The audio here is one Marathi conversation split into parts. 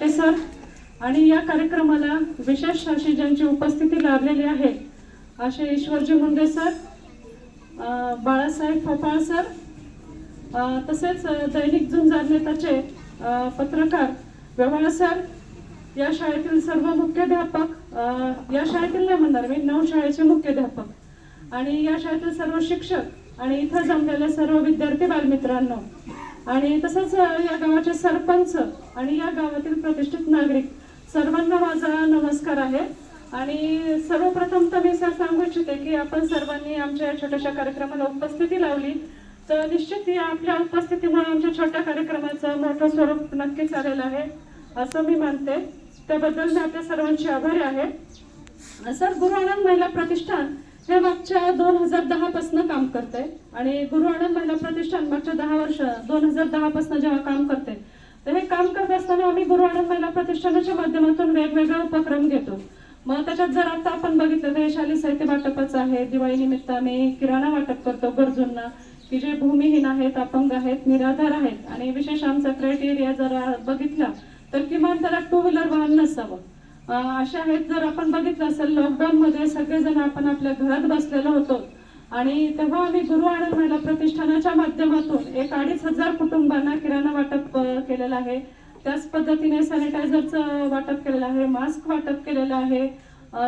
माटे सर आणि या कार्यक्रमाला विशेष अशी ज्यांची उपस्थिती लाभलेली आहे असे ईश्वरजी मुंडे सर बाळासाहेब फफाळ सर तसेच दैनिक झुंजार नेताचे पत्रकार व्यवहार सर या शाळेतील सर्व मुख्याध्यापक या शाळेतील नाही म्हणणार मी नऊ शाळेचे मुख्याध्यापक आणि या शाळेतील सर्व शिक्षक आणि इथं जमलेल्या सर्व विद्यार्थी बालमित्रांनो आणि तसंच या गावाचे सरपंच आणि या गावातील प्रतिष्ठित नागरिक सर्वांना माझा नमस्कार आहे. आणि सर्वप्रथम तर मी सर सांगू इच्छिते की आपण सर्वांनी आमच्या या छोट्याशा कार्यक्रमाला उपस्थिती लावली. तर निश्चित या आपल्या उपस्थितीमुळे आमच्या छोट्या कार्यक्रमाचं मोठं स्वरूप नक्कीच आलेलं आहे असं मी मानते. त्याबद्दल मी आपल्या सर्वांचे आभारी आहे. सर गुरु आनंद महिला प्रतिष्ठान हे मागच्या दोन हजार दहा पासून काम करते आणि गुरु आनंद महिला प्रतिष्ठान मागच्या दहा वर्ष दोन हजार दहा जेव्हा काम करते तर हे काम करत असताना आम्ही गुरु आनंद महिला प्रतिष्ठानाच्या माध्यमातून वेगवेगळे उपक्रम घेतो. मग त्याच्यात जर आता आपण बघितलं तर हे शालेय साहित्य वाटपच आहे. दिवाळी निमित्त आम्ही किराणा वाटप करतो गरजूंना की जे भूमिहीन आहेत अपंग आहेत निराधार आहेत. आणि विशेष आमचा क्रायटेरिया जर बघितला तर किमान त्याला टू व्हीलर वाहन नसावं. अशा आहेत जर आपण बघितलं असेल लॉकडाऊनमध्ये सगळेजण आपण आपल्या घरात बसलेलो होतो. आणि तेव्हा आम्ही गुरु आनंद महिला प्रतिष्ठानाच्या माध्यमातून एक अडीच हजार कुटुंबांना किराणा वाटप केलेलं आहे. त्याच पद्धतीने सॅनिटायझरचं वाटप केलेलं आहे मास्क वाटप केलेलं आहे.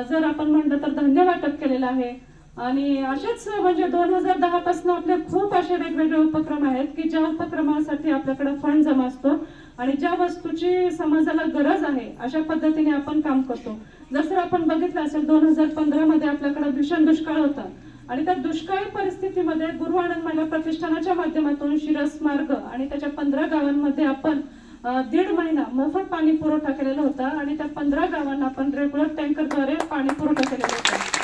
जर आपण म्हणलं तर धान्य वाटप केलेलं आहे. आणि असेच म्हणजे दोन हजार दहा पासून आपले खूप असे वेगवेगळे उपक्रम आहेत की ज्या उपक्रमासाठी आपल्याकडे फंड जमा असतो. आणि ज्या वस्तूची समाजाला गरज आहे अशा पद्धतीने आपण काम करतो. जसं आपण बघितलं असेल दोन हजार पंधरा मध्ये आपल्याकडे भीषण दुष्काळ होता. आणि त्या दुष्काळी परिस्थितीमध्ये गुरु आनंद महिला प्रतिष्ठानाच्या माध्यमातून शिरस मार्ग आणि त्याच्या पंधरा गावांमध्ये आपण दीड महिना मोफत पाणी पुरवठा केलेला होता. आणि त्या पंधरा गावांना आपण रेग्युलर टँकरद्वारे पाणी पुरवठा केलेला होता.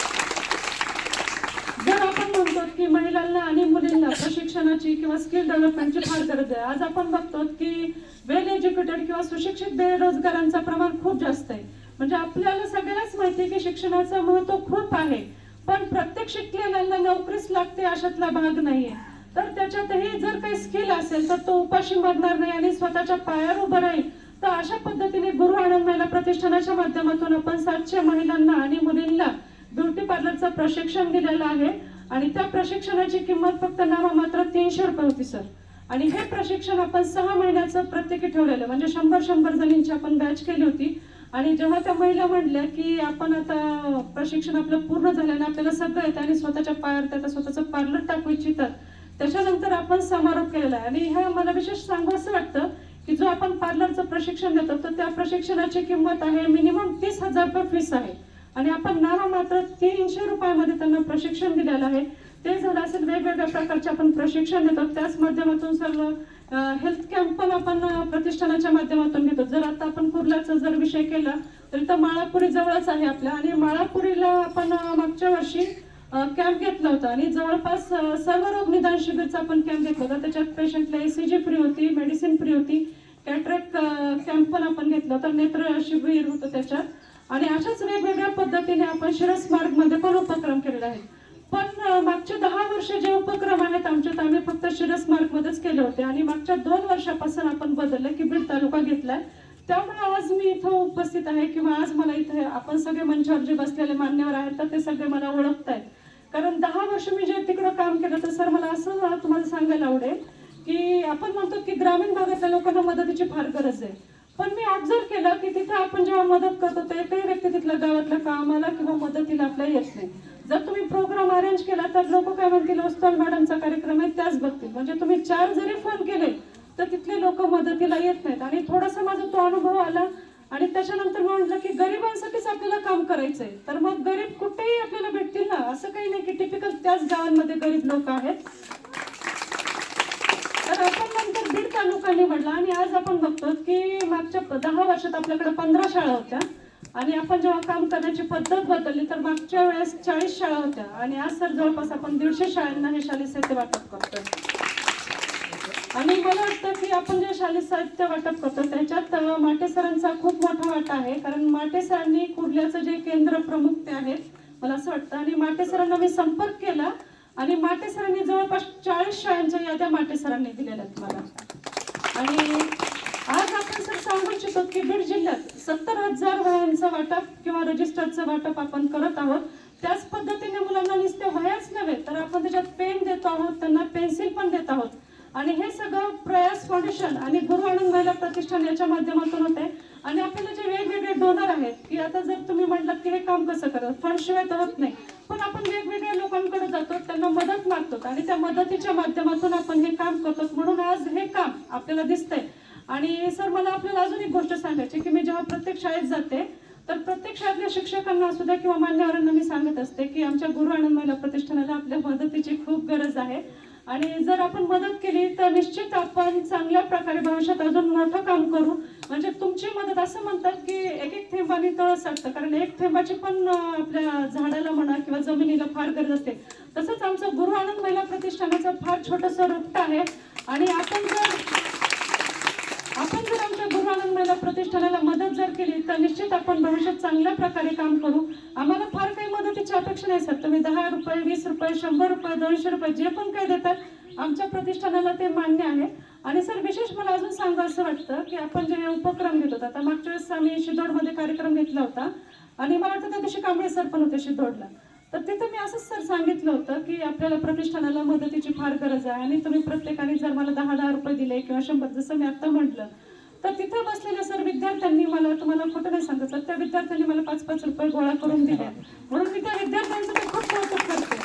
म्हणतो की महिलांना आणि मुलींना प्रशिक्षणाची किंवा स्किल डेव्हलपमेंटची फार गरज आहे. आज आपण बघतो की वेल एज्युकेटेड किंवा सुशिक्षित बेरोजगारांचं प्रमाण खूप जास्त आहे. म्हणजे आपल्याला सगळ्यांनाच माहिती आहे की शिक्षणाचं महत्त्व खूप आहे. पण प्रत्येक शिकलेल्यांना नोकरीच लागते अशातला भाग नाहीये. तर त्याच्यातही जर काही स्किल असेल तर तो उपाशी मरणार नाही आणि स्वतःच्या पायावर उभं राहील. तर अशा पद्धतीने गुरु आनंद महिला प्रतिष्ठानाच्या माध्यमातून आपण सातशे महिलांना आणि मुलींना ब्युटी पार्लरचं प्रशिक्षण दिलेलं आहे. आणि त्या प्रशिक्षणाची किंमत फक्त नाममात्र तीनशे रुपये होती सर. आणि हे प्रशिक्षण आपण सहा महिन्याचं प्रत्येकी ठेवलेलं म्हणजे शंभर शंभर जणींची आपण बॅच केली होती. आणि जेव्हा त्या महिला म्हणल्या की आपण आता प्रशिक्षण आपलं पूर्ण झाल्याने आपल्याला सगळं येतं आणि स्वतःच्या पायावर त्याचा स्वतःचं पार्लर टाकू इच्छितात त्याच्यानंतर आपण समारोप केलेला आहे. आणि ह्या मला विशेष सांगू असं वाटतं की जो आपण पार्लरचं प्रशिक्षण देतो तर त्या प्रशिक्षणाची किंमत आहे मिनिमम तीस हजार रुपये फीस आहे. आणि आपण नाममात्र तीनशे रुपयामध्ये त्यांना प्रशिक्षण दिलेलं आहे. ते झालं असेल वेगवेगळ्या प्रकारचे आपण प्रशिक्षण देतो. त्याच माध्यमातून सर्व हेल्थ कॅम्प पण आपण प्रतिष्ठानाच्या माध्यमातून घेतो. जर आता आपण कुर्ल्याचा जर विषय केला तर इथं माळापुरी जवळच आहे आपल्या. आणि माळापुरीला आपण मागच्या वर्षी कॅम्प घेतला होता. आणि जवळपास सर्व रोग निदान शिबिरचा आपण कॅम्प घेतला होता. त्याच्यात पेशंटला एसीजी फ्री होती मेडिसिन फ्री होती. कॅट्रॅक कॅम्प पण आपण घेतला होता. नेत्र शिबिर होतं त्याच्यात. आणि अशाच वेगवेगळ्या पद्धतीने आपण शिरस मार्गमध्ये पण उपक्रम केलेले आहेत पण मागचे दहा वर्ष जे उपक्रम आहेत आमचे तर आम्ही फक्त शिरस मार्ग मध्येच केले होते. आणि मागच्या दोन वर्षापासून आपण बदललं की बीड तालुका घेतलाय. त्यामुळे आज मी इथं उपस्थित आहे किंवा आज मला इथे आपण सगळे मंचावर जे बसलेले मान्यवर आहेत तर ते सगळे मला ओळखतायत. कारण दहा वर्ष मी जे तिकडं काम केलं तर सर मला असं तुम्हाला सांगायला आवडेल की आपण म्हणतो की ग्रामीण भागातल्या लोकांना मदतीची फार गरज आहे. पण मी ऑब्झर्व केलं की तिथे आपण जेव्हा मदत करतो तर एकही व्यक्ती तिथल्या गावातल्या कामाला किंवा मदतीला आपल्या येत नाही. जर तुम्ही प्रोग्राम अरेंज केला तर लोक काय म्हणतील वस्तल मॅडमचा कार्यक्रम आहे त्याच बघतील. म्हणजे तुम्ही चार जरी फोन केले तर तिथले लोक मदतीला येत नाहीत. आणि थोडासा माझा तो अनुभव आला आणि त्याच्यानंतर म्हटलं की गरिबांसाठीच आपल्याला काम करायचंय. तर मग गरीब कुठेही आपल्याला भेटतील ना असं काही नाही की टिपिकल त्याच गावांमध्ये गरीब लोक आहेत तर आपण लोकांनी म्हटलं आणि आज आपण बघतो की मागच्या दहा वर्षात आपल्याकडे पंधरा शाळा होत्या. आणि आपण जेव्हा काम करण्याची पद्धत बदलली तर मागच्या वेळेस चाळीस शाळा होत्या. आणि आज तर जवळपास आपण दीडशे शाळांना हे शालेय साहित्य वाटप करतो आणि मला वाटतं की आपण जे शालेय साहित्य वाटप करतो त्याच्यात माटे सरांचा खूप मोठा वाटा आहे. कारण माटे सरांनी कुर्ल्याचं जे केंद्र प्रमुख ते आहेत मला असं वाटतं. आणि माटे सरांना मी संपर्क केला. आणि माटे सरांनी जवळपास चाळीस शाळांच्या याद्या माटे सरांनी दिलेल्या आहेत मला. आणि आज आपण सर सांगू शकतो की बीड जिल्ह्यात सत्तर हजार वयांचा वाटप किंवा रजिस्टरचं वाटप आपण करत आहोत. त्याच पद्धतीने मुलांना नुसते वयाच नव्हे तर आपण त्याच्यात पेन देत आहोत त्यांना पेन्सिल पण देत आहोत. आणि हे सगळं प्रयास फाउंडेशन आणि गुरु आनंद महिला प्रतिष्ठान याच्या माध्यमातून होते. आणि आपल्याला जे वेगवेगळे डोनर आहेत की आता जर तुम्ही म्हटलं की हे काम कसं करत फंड शिवाय तर होत नाही. पण आपण वेगवेगळे लोकांकडे जातो त्यांना मदत मागतो आणि त्या मदतीच्या माध्यमातून आपण हे काम करतो. म्हणून आज हे काम आपल्याला दिसतंय. आणि सर मला आपल्याला अजून एक गोष्ट सांगायची की मी जेव्हा प्रत्येक शाळेत जाते तर प्रत्येक शाळेतल्या शिक्षकांना असू द्या किंवा मान्यवरांना मी सांगत असते की आमच्या गुरु आनंद महिला प्रतिष्ठानाला आपल्या मदतीची खूप गरज आहे. आणि जर आपण मदत केली तर निश्चित आपण चांगल्या प्रकारे भविष्यात अजून मोठं काम करू. म्हणजे तुमची मदत असं म्हणतात की एक एक थेंबाने तळ साठतं. कारण एक थेंबाची पण आपल्या झाडाला म्हणा किंवा जमिनीला फार गरज असते. तसंच आमचं गुरु आनंद महिला प्रतिष्ठानाचं फार छोटंसं रुपट आहे. आणि आपण जर आपण जर गुरुनानंद गुरु प्रतिष्ठानाला मदत जर केली तर निश्चित आपण भविष्यात चांगल्या प्रकारे काम करू. आम्हाला फार काही मदतीची अपेक्षा नाही सर तुम्ही दहा रुपये वीस रुपये शंभर रुपये दोनशे रुपये जे पण काही देतात आमच्या प्रतिष्ठानाला ते मान्य आहे. आणि सर विशेष मला अजून सांगा असं वाटतं की आपण जे उपक्रम घेत होता आता मागच्या वेळेस आम्ही शिदोडमध्ये कार्यक्रम घेतला होता. आणि मला वाटतं त्या दिवशी कांबळे सर पण होते शिदोडला. तर तिथं मी असंच सर सांगितलं होतं की आपल्याला प्रतिष्ठानाला मदतीची फार गरज आहे. आणि तुम्ही प्रत्येकाने जर मला दहा दहा रुपये दिले किंवा शंभर जसं मी आत्ता म्हटलं तर तिथं बसलेल्या सर विद्यार्थ्यांनी मला तुम्हाला खोटं नाही सांगितलं त्या विद्यार्थ्यांनी मला पाच पाच रुपये गोळा करून दिल्या म्हणून मी त्या विद्यार्थ्यांचं ते खूप कौतुक करते.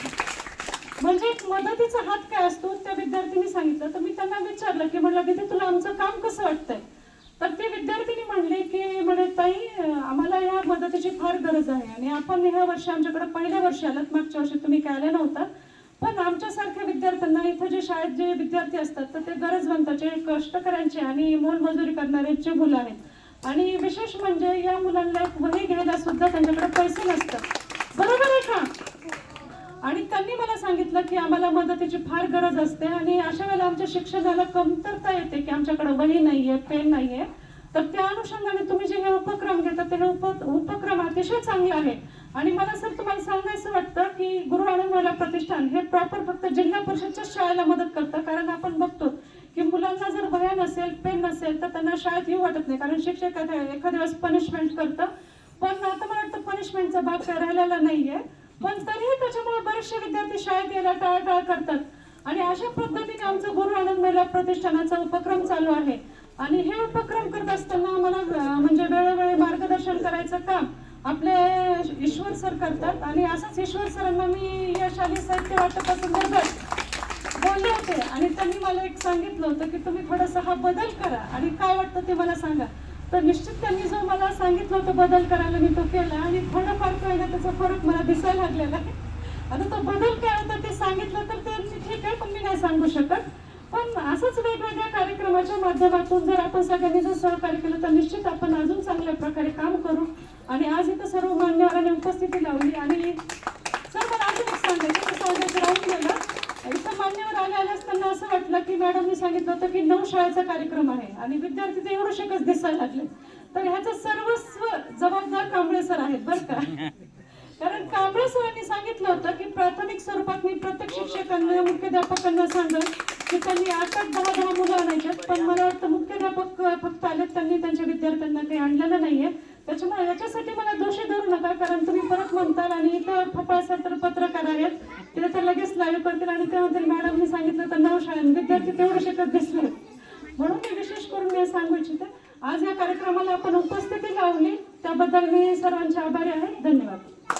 म्हणजे एक मदतीचा हात काय असतो त्या विद्यार्थ्यांनी सांगितलं. तर मी त्यांना विचारलं की म्हटलं तिथे तुला आमचं काम कसं वाटतंय? तर ते विद्यार्थिनी म्हणले की म्हणे ताई आम्हाला या मदतीची फार गरज आहे आणि आपण ह्या वर्षी आमच्याकडे पहिल्या वर्षी आलात. मागच्या वर्षी तुम्ही काय आल्या नव्हता. पण आमच्यासारख्या विद्यार्थ्यांना इथं जे शाळेत जे विद्यार्थी असतात तर ते गरजवंताचे कष्टकऱ्यांचे आणि मोलमजुरी करणाऱ्यांचे मुलं आहेत. आणि विशेष म्हणजे या मुलांना एक वही घ्यायला सुद्धा त्यांच्याकडे पैसे नसतात. बरोबर आहे का? आणि त्यांनी मला सांगितलं की आम्हाला मदतीची फार गरज असते आणि अशा वेळेला आमच्या शिक्षणाला कमतरता येते की आमच्याकडे वही नाही आहे पेन नाहीये. तर त्या अनुषंगाने तुम्ही जे हे उपक्रम घेता ते हे उप उपक्रम अतिशय चांगला आहे. आणि मला सर तुम्हाला सांगायचं वाटतं की गुरु आनंद महिला प्रतिष्ठान हे प्रॉपर फक्त जिल्हा परिषदच्या शाळेला मदत करतं. कारण आपण बघतो की मुलांना जर वह्या नसेल पेन नसेल तर त्यांना शाळेत येऊ वाटत नाही. कारण शिक्षक एखाद्या एखाद्या वेळेस पनिशमेंट करतं. पण आता मला वाटतं पनिशमेंटचा भाग काय राहिलेला नाहीये. पण तरीही त्याच्यामुळे बरेचसे विद्यार्थी शाळेत यायला टाळाटाळ करतात. आणि अशा पद्धतीने आमचं गुरु आनंद महिला प्रतिष्ठानाचा उपक्रम चालू आहे. आणि हे उपक्रम करत असताना आम्हाला म्हणजे वेळोवेळी मार्गदर्शन करायचं काम आपले ईश्वर सर करतात आणि असंच ईश्वर सरांना मी या शालेय साहित्य वाटपासंदर्भात बोलले होते. आणि त्यांनी मला एक सांगितलं होतं की तुम्ही थोडासा हा बदल करा. आणि काय वाटतं ते मला सांगा. तर निश्चित त्यांनी जो मला सांगितलं होतं बदल करायला मी तो केला. आणि थोडंफार काय ना त्याचा फरक मला दिसायला लागलेला आहे. आता तो बदल काय होता ते सांगितलं तर त्यांनी ठीक आहे पण मी नाही सांगू शकत. पण असंच वेगवेगळ्या कार्यक्रमाच्या माध्यमातून जर आपण सगळ्यांनी जर सहकार्य केलं तर निश्चित आपण अजून चांगल्या प्रकारे काम करू. आणि आज इथं सर्व मान्यवरांनी उपस्थिती लावली आणि सर मला अजून एक सांगायचं सांगायचं राहून गेलं. इथं मान्यवर आले आल्यास त्यांना असं वाटलं की मॅडमनी सांगितलं होतं की नऊ शाळेचा कार्यक्रम आहे आणि विद्यार्थी ते एवढं शकच दिसायला लागले तर ह्याचं सर्वस्व जबाबदार कांबळे सर आहेत बरं का? कारण कांबळे सरांनी सांगितलं होतं की प्राथमिक स्वरूपात मी प्रत्येक शिक्षकांना मुख्याध्यापकांना सांगेन की त्यांनी आठ आठ दहा दहा मुलं आणायच्यात पण मला वाटतं मुख्याध्यापक फक्त आलेत त्यांनी त्यांच्या विद्यार्थ्यांना काही आणलेलं नाहीये. त्याच्यामुळे याच्यासाठी मला दोषी धरू नका कारण तुम्ही परत म्हणताल आणि इथं फपाळ तर पत्रकार आहेत. ते तर लगेच लाईव्ह करतील आणि त्यानंतर मॅडमने मॅडमनी सांगितलं तर नऊ शाळेत विद्यार्थी तेवढे शिकत दिसले म्हणून मी विशेष करून मी सांगू इच्छिते. आज या कार्यक्रमाला आपण उपस्थिती लावली. त्याबद्दल मी सर्वांचे आभारी आहे. धन्यवाद.